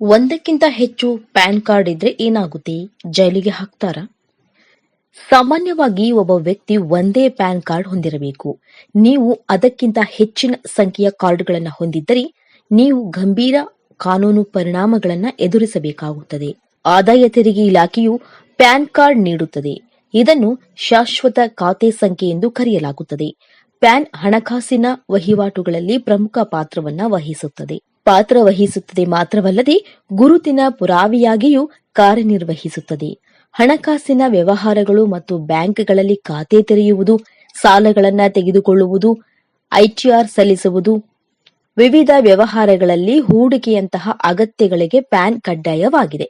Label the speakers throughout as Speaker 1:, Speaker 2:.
Speaker 1: ಒಂದಕ್ಕಿಂತ ಹೆಚ್ಚು PAN card ಇದ್ರೆ ಏನಾಗುತ್ತೆ? ಜೈಲಿಗೆ ಹಾಕ್ತಾರ? ಸಾಮಾನ್ಯವಾಗಿ ಒಬ್ಬ ವ್ಯಕ್ತಿ ಒಂದೇ ಪ್ಯಾನ್ ಕಾರ್ಡ್ ಹೊಂದಿರಬೇಕು. ನೀವು ಅದಕ್ಕಿಂತ ಹೆಚ್ಚಿನ ಸಂಖ್ಯೆಯ ಕಾರ್ಡ್ಗಳನ್ನು ಹೊಂದಿದ್ದರೆ ನೀವು ಗಂಭೀರ ಕಾನೂನು ಪರಿಣಾಮಗಳನ್ನು ಎದುರಿಸಬೇಕಾಗುತ್ತದೆ. ಆದಾಯ ತೆರಿಗೆ ಇಲಾಖೆಯು ಪ್ಯಾನ್ ಕಾರ್ಡ್ ನೀಡುತ್ತದೆ. ಇದನ್ನು ಶಾಶ್ವತ ಖಾತೆ ಸಂಖ್ಯೆ ಎಂದು ಕರೆಯಲಾಗುತ್ತದೆ. ಪ್ಯಾನ್ ಹಣಕಾಸಿನ ವಹಿವಾಟುಗಳಲ್ಲಿ ಪ್ರಮುಖ ಪಾತ್ರವನ್ನು ವಹಿಸುತ್ತದೆ. ಪಾತ್ರ ವಹಿಸುತ್ತದೆ ಮಾತ್ರವಲ್ಲದೆ ಗುರುತಿನ ಪುರಾವೆಯಾಗಿಯೂ ಕಾರ್ಯನಿರ್ವಹಿಸುತ್ತದೆ. ಹಣಕಾಸಿನ ವ್ಯವಹಾರಗಳು ಮತ್ತು ಬ್ಯಾಂಕ್ಗಳಲ್ಲಿ ಖಾತೆ ತೆರೆಯುವುದು, ಸಾಲಗಳನ್ನು ತೆಗೆದುಕೊಳ್ಳುವುದು ಐಟಿಆರ್ ಸಲ್ಲಿಸುವುದು, ವಿವಿಧ ವ್ಯವಹಾರಗಳಲ್ಲಿ ಹೂಡಿಕೆಯಂತಹ ಅಗತ್ಯಗಳಿಗೆ ಪ್ಯಾನ್ ಕಡ್ಡಾಯವಾಗಿದೆ.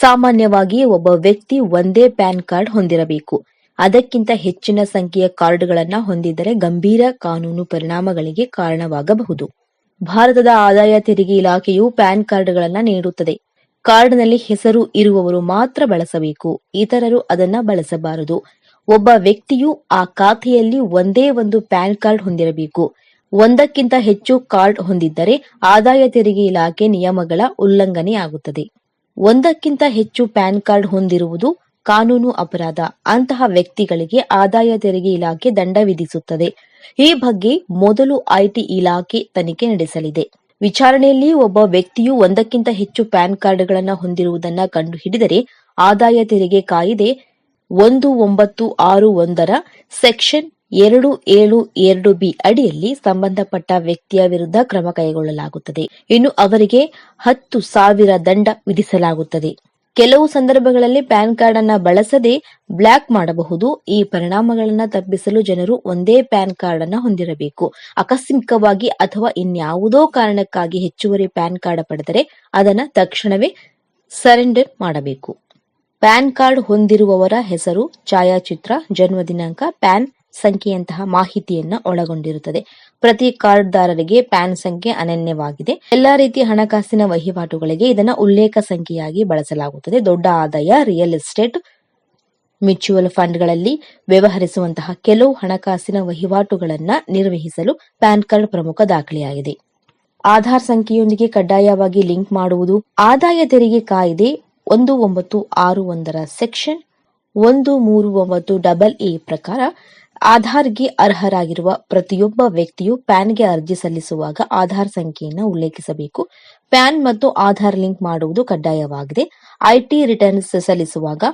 Speaker 1: ಸಾಮಾನ್ಯವಾಗಿ ಒಬ್ಬ ವ್ಯಕ್ತಿ ಒಂದೇ ಪ್ಯಾನ್ ಕಾರ್ಡ್ ಹೊಂದಿರಬೇಕು. ಅದಕ್ಕಿಂತ ಹೆಚ್ಚಿನ ಸಂಖ್ಯೆಯ ಕಾರ್ಡ್ಗಳನ್ನು ಹೊಂದಿದ್ದರೆ ಗಂಭೀರ ಕಾನೂನು ಪರಿಣಾಮಗಳಿಗೆ ಕಾರಣವಾಗಬಹುದು. ಭಾರತದ ಆದಾಯ ತೆರಿಗೆ ಇಲಾಖೆಯು ಪ್ಯಾನ್ ಕಾರ್ಡ್ಗಳನ್ನು ನೀಡುತ್ತದೆ. ಕಾರ್ಡ್ನಲ್ಲಿ ಹೆಸರು ಇರುವವರು ಮಾತ್ರ ಬಳಸಬೇಕು. ಇತರರು ಅದನ್ನ ಬಳಸಬಾರದು. ಒಬ್ಬ ವ್ಯಕ್ತಿಯು ಆ ಖಾತೆಯಲ್ಲಿ ಒಂದೇ ಒಂದು ಪ್ಯಾನ್ ಕಾರ್ಡ್ ಹೊಂದಿರಬೇಕು. ಒಂದಕ್ಕಿಂತ ಹೆಚ್ಚು ಕಾರ್ಡ್ ಹೊಂದಿದ್ದರೆ ಆದಾಯ ತೆರಿಗೆ ಇಲಾಖೆ ನಿಯಮಗಳ ಉಲ್ಲಂಘನೆಯಾಗುತ್ತದೆ. ಒಂದಕ್ಕಿಂತ ಹೆಚ್ಚು ಪ್ಯಾನ್ ಕಾರ್ಡ್ ಹೊಂದಿರುವುದು ಕಾನೂನು ಅಪರಾಧ. ಅಂತಹ ವ್ಯಕ್ತಿಗಳಿಗೆ ಆದಾಯ ತೆರಿಗೆ ಇಲಾಖೆ ದಂಡ ವಿಧಿಸುತ್ತದೆ. ಈ ಬಗ್ಗೆ ಮೊದಲು ಐಟಿ ಇಲಾಖೆ ತನಿಖೆ ನಡೆಸಲಿದೆ. ವಿಚಾರಣೆಯಲ್ಲಿ ಒಬ್ಬ ವ್ಯಕ್ತಿಯು ಒಂದಕ್ಕಿಂತ ಹೆಚ್ಚು ಪ್ಯಾನ್ ಕಾರ್ಡ್ಗಳನ್ನು ಹೊಂದಿರುವುದನ್ನು ಕಂಡುಹಿಡಿದರೆ ಆದಾಯ ತೆರಿಗೆ ಕಾಯಿದೆ ಒಂದು ಒಂಬತ್ತು ಆರು ಒಂದರ ಸೆಕ್ಷನ್ ಎರಡು ಏಳು ಎರಡು ಬಿ ಅಡಿಯಲ್ಲಿ ಸಂಬಂಧಪಟ್ಟ ವ್ಯಕ್ತಿಯ ವಿರುದ್ಧ ಕ್ರಮ ಕೈಗೊಳ್ಳಲಾಗುತ್ತದೆ. ಇನ್ನು ಅವರಿಗೆ ಹತ್ತು ಸಾವಿರ ದಂಡ ವಿಧಿಸಲಾಗುತ್ತದೆ. ಕೆಲವು ಸಂದರ್ಭಗಳಲ್ಲಿ ಪ್ಯಾನ್ ಕಾರ್ಡ್ ಅನ್ನ ಬಳಸದೆ ಬ್ಲಾಕ್ ಮಾಡಬಹುದು. ಈ ಪರಿಣಾಮಗಳನ್ನು ತಪ್ಪಿಸಲು ಜನರು ಒಂದೇ ಪ್ಯಾನ್ ಕಾರ್ಡ್ ಅನ್ನ ಹೊಂದಿರಬೇಕು. ಆಕಸ್ಮಿಕವಾಗಿ ಅಥವಾ ಇನ್ಯಾವುದೋ ಕಾರಣಕ್ಕಾಗಿ ಹೆಚ್ಚುವರಿ ಪ್ಯಾನ್ ಕಾರ್ಡ್ ಪಡೆದರೆ ಅದನ್ನ ತಕ್ಷಣವೇ ಸರೆಂಡರ್ ಮಾಡಬೇಕು. ಪ್ಯಾನ್ ಕಾರ್ಡ್ ಹೊಂದಿರುವವರ ಹೆಸರು, ಛಾಯಾಚಿತ್ರ, ಜನ್ಮ ದಿನಾಂಕ, ಪ್ಯಾನ್ ಸಂಖ್ಯೆಯಂತಹ ಮಾಹಿತಿಯನ್ನ ಒಳಗೊಂಡಿರುತ್ತದೆ. ಪ್ರತಿ ಕಾರ್ಡ್ದಾರರಿಗೆ ಪ್ಯಾನ್ ಸಂಖ್ಯೆ ಅನನ್ಯವಾಗಿದೆ. ಎಲ್ಲಾ ರೀತಿಯ ಹಣಕಾಸಿನ ವಹಿವಾಟುಗಳಿಗೆ ಇದನ್ನ ಉಲ್ಲೇಖ ಸಂಖ್ಯೆಯಾಗಿ ಬಳಸಲಾಗುತ್ತದೆ. ದೊಡ್ಡ ಆದಾಯ ರಿಯಲ್ ಎಸ್ಟೇಟ್ ಮ್ಯೂಚುವಲ್ ಫಂಡ್ಗಳಲ್ಲಿ ವ್ಯವಹರಿಸುವಂತಹ ಕೆಲವು ಹಣಕಾಸಿನ ವಹಿವಾಟುಗಳನ್ನ ನಿರ್ವಹಿಸಲು ಪ್ಯಾನ್ ಕಾರ್ಡ್ ಪ್ರಮುಖ ದಾಖಲೆಯಾಗಿದೆ. ಆಧಾರ್ ಸಂಖ್ಯೆಯೊಂದಿಗೆ ಕಡ್ಡಾಯವಾಗಿ ಲಿಂಕ್ ಮಾಡುವುದು, ಆದಾಯ ತೆರಿಗೆ ಕಾಯ್ದೆ ಒಂದು ಒಂಬತ್ತು ಆರು ಒಂದರ ಸೆಕ್ಷನ್ ಒಂದು ಮೂರು ಒಂಬತ್ತು ಡಬಲ್ ಎ ಪ್ರಕಾರ ಆಧಾರ್ಗೆ ಅರ್ಹರಾಗಿರುವ ಪ್ರತಿಯೊಬ್ಬ ವ್ಯಕ್ತಿಯು ಪ್ಯಾನ್ಗೆ ಅರ್ಜಿ ಸಲ್ಲಿಸುವಾಗ ಆಧಾರ್ ಸಂಖ್ಯೆಯನ್ನು ಉಲ್ಲೇಖಿಸಬೇಕು. ಪ್ಯಾನ್ ಮತ್ತು ಆಧಾರ್ ಲಿಂಕ್ ಮಾಡುವುದು ಕಡ್ಡಾಯವಾಗಿದೆ. ಐಟಿ ರಿಟರ್ನ್ಸ್ ಸಲ್ಲಿಸುವಾಗ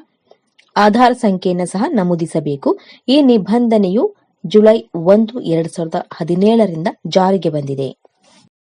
Speaker 1: ಆಧಾರ್ ಸಂಖ್ಯೆಯನ್ನು ಸಹ ನಮೂದಿಸಬೇಕು. ಈ ನಿಬಂಧನೆಯು ಜುಲೈ ಒಂದು, ಎರಡ್ ಸಾವಿರದ ಹದಿನೇಳರಿಂದ ಜಾರಿಗೆ ಬಂದಿದೆ.